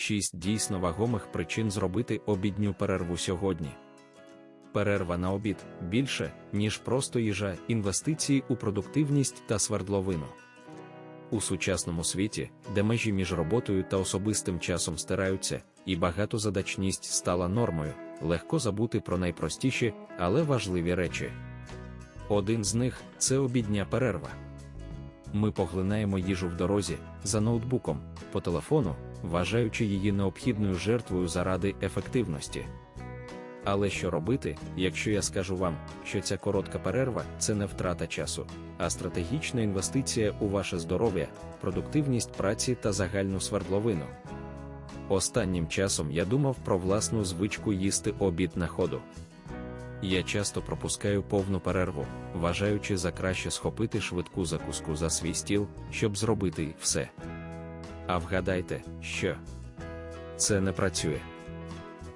6 дійсно вагомих причин зробити обідню перерву сьогодні. Перерва на обід більше, ніж просто їжа, інвестиції у продуктивність та свердловину. У сучасному світі, де межі між роботою та особистим часом стираються, і багатозадачність стала нормою, легко забути про найпростіші, але важливі речі. Один з них це обідня перерва. Ми поглинаємо їжу в дорозі, за ноутбуком, по телефону, вважаючи її необхідною жертвою заради ефективності. Але що робити, якщо я скажу вам, що ця коротка перерва це не втрата часу, а стратегічна інвестиція у ваше здоров'я, продуктивність праці та загальну свердловину? Останнім часом я думав про власну звичку їсти обід на ходу. Я часто пропускаю повну перерву, вважаючи за краще схопити швидку закуску за свій стіл, щоб зробити все. А вгадайте, що це не працює.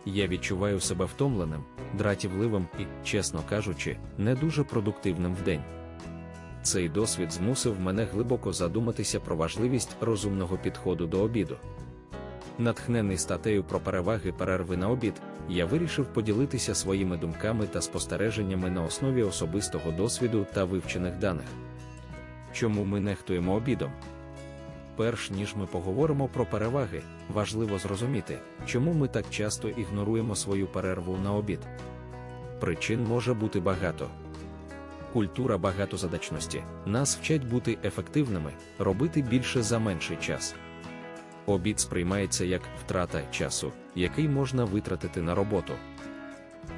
Я відчуваю себе втомленим, дратівливим і, чесно кажучи, не дуже продуктивним вдень. Цей досвід змусив мене глибоко задуматися про важливість розумного підходу до обіду. Натхнений статтею про переваги перерви на обід, я вирішив поділитися своїми думками та спостереженнями на основі особистого досвіду та вивчених даних. Чому ми нехтуємо обідом? Перш ніж ми поговоримо про переваги, важливо зрозуміти, чому ми так часто ігноруємо свою перерву на обід. Причин може бути багато. Культура багатозадачності нас вчать бути ефективними, робити більше за менший час. Обід сприймається як втрата часу, який можна витратити на роботу.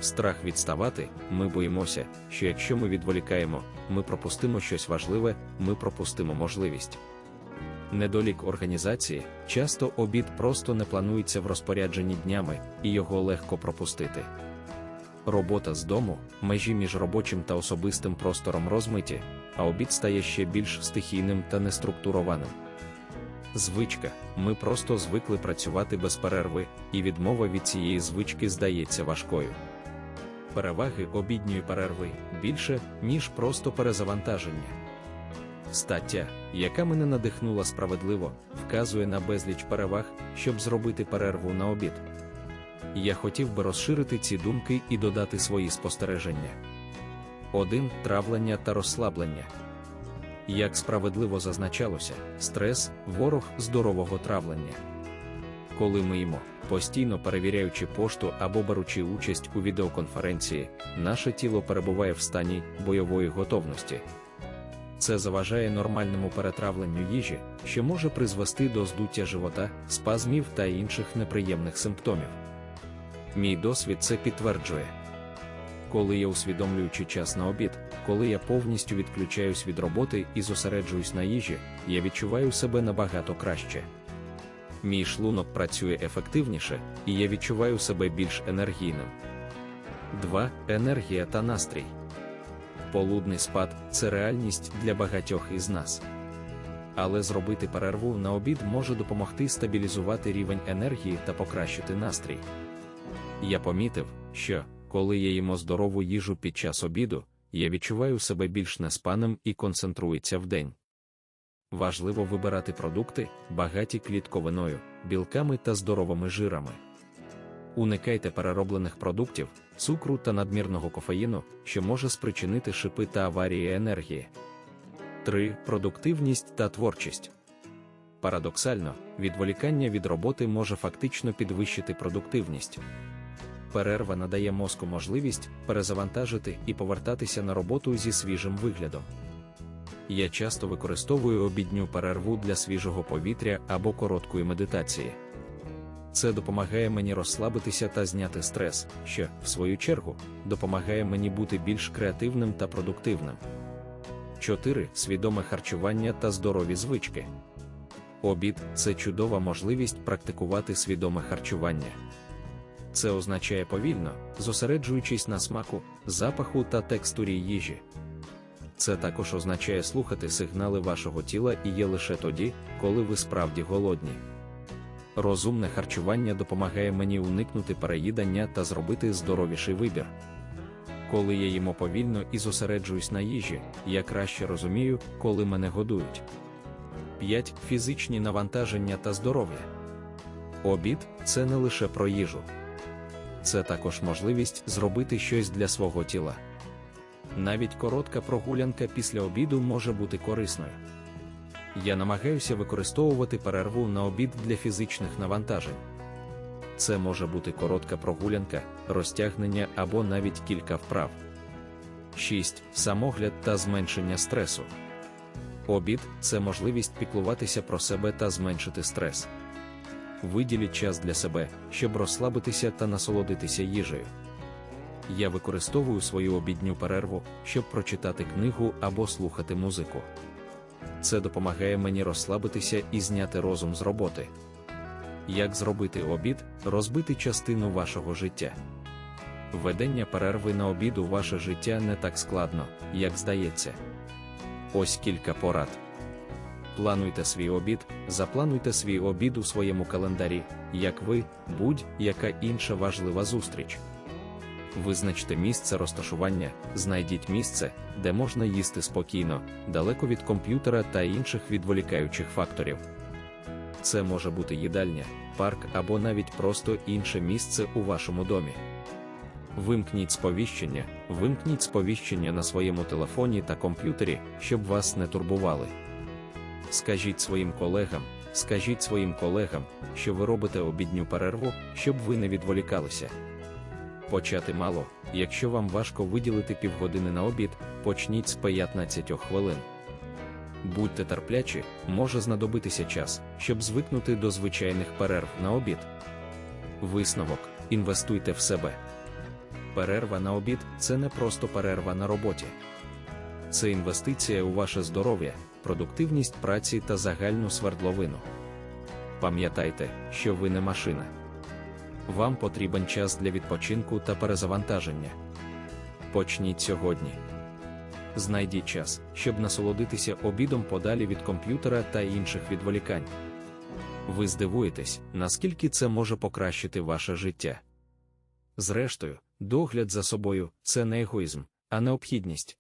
Страх відставати, ми боїмося, що якщо ми відволікаємо, ми пропустимо щось важливе, ми пропустимо можливість. Недолік організації часто обід просто не планується в розпорядженні днями, і його легко пропустити. Робота з дому, межі між робочим та особистим простором розмиті, а обід стає ще більш стихійним та неструктурованим. Звичка, ми просто звикли працювати без перерви, і відмова від цієї звички здається важкою. Переваги обідньої перерви більше, ніж просто перезавантаження. Стаття, яка мене надихнула справедливо, вказує на безліч переваг, щоб зробити перерву на обід. Я хотів би розширити ці думки і додати свої спостереження. 1. Травлення та розслаблення. Як справедливо зазначалося, стрес ворог здорового травлення. Коли ми їмо, постійно перевіряючи пошту або беручи участь у відеоконференції, наше тіло перебуває в стані бойової готовності. Це заважає нормальному перетравленню їжі, що може призвести до здуття живота, спазмів та інших неприємних симптомів. Мій досвід це підтверджує. Коли я усвідомлюючи час на обід, коли я повністю відключаюсь від роботи і зосереджуюсь на їжі, я відчуваю себе набагато краще. Мій шлунок працює ефективніше, і я відчуваю себе більш енергійним. 2. Енергія та настрій. Полудний спад це реальність для багатьох із нас. Але зробити перерву на обід може допомогти стабілізувати рівень енергії та покращити настрій. Я помітив, що, коли я їмо здорову їжу під час обіду, я відчуваю себе більш неспаним і концентрується в день. Важливо вибирати продукти, багаті клітковиною, білками та здоровими жирами. Уникайте перероблених продуктів, цукру та надмірного кофеїну, що може спричинити шипи та аварії енергії. 3. Продуктивність та творчість. Парадоксально, відволікання від роботи може фактично підвищити продуктивність. Перерва надає мозку можливість перезавантажити і повертатися на роботу зі свіжим виглядом. Я часто використовую обідню перерву для свіжого повітря або короткої медитації. Це допомагає мені розслабитися та зняти стрес, що, в свою чергу, допомагає мені бути більш креативним та продуктивним. 4. Свідоме харчування та здорові звички. Обід це чудова можливість практикувати свідоме харчування. Це означає повільно, зосереджуючись на смаку, запаху та текстурі їжі. Це також означає слухати сигнали вашого тіла і є лише тоді, коли ви справді голодні. Розумне харчування допомагає мені уникнути переїдання та зробити здоровіший вибір. Коли я їмо повільно і зосереджуюсь на їжі, я краще розумію, коли мене годують. 5. Фізичні навантаження та здоров'я. Обід це не лише про їжу. Це також можливість зробити щось для свого тіла. Навіть коротка прогулянка після обіду може бути корисною. Я намагаюся використовувати перерву на обід для фізичних навантажень. Це може бути коротка прогулянка, розтягнення або навіть кілька вправ. 6. Самогляд та зменшення стресу. Обід це можливість піклуватися про себе та зменшити стрес. Виділіть час для себе, щоб розслабитися та насолодитися їжею. Я використовую свою обідню перерву, щоб прочитати книгу або слухати музику. Це допомагає мені розслабитися і зняти розум з роботи. Як зробити обід, розбити частину вашого життя. Введення перерви на обід у ваше життя не так складно, як здається. Ось кілька порад. Плануйте свій обід, заплануйте свій обід у своєму календарі, як ви, будь-яка інша важлива зустріч. Визначте місце розташування, знайдіть місце, де можна їсти спокійно, далеко від комп'ютера та інших відволікаючих факторів. Це може бути їдальня, парк або навіть просто інше місце у вашому домі. Вимкніть сповіщення, вимкніть сповіщення на своєму телефоні та комп'ютері, щоб вас не турбували. Скажіть своїм колегам, скажіть своїм колегам, що ви робите обідню перерву, щоб ви не відволікалися. Почати мало, якщо вам важко виділити півгодини на обід, почніть з 15 хвилин. Будьте терплячі, може знадобитися час, щоб звикнути до звичайних перерв на обід. Висновок: інвестуйте в себе. Перерва на обід це не просто перерва на роботі. Це інвестиція у ваше здоров'я, продуктивність праці та загальну свердловину. Пам'ятайте, що ви не машина. Вам потрібен час для відпочинку та перезавантаження. Почніть сьогодні. Знайдіть час, щоб насолодитися обідом подалі від комп'ютера та інших відволікань. Ви здивуєтесь, наскільки це може покращити ваше життя. Зрештою, догляд за собою це не егоїзм, а необхідність.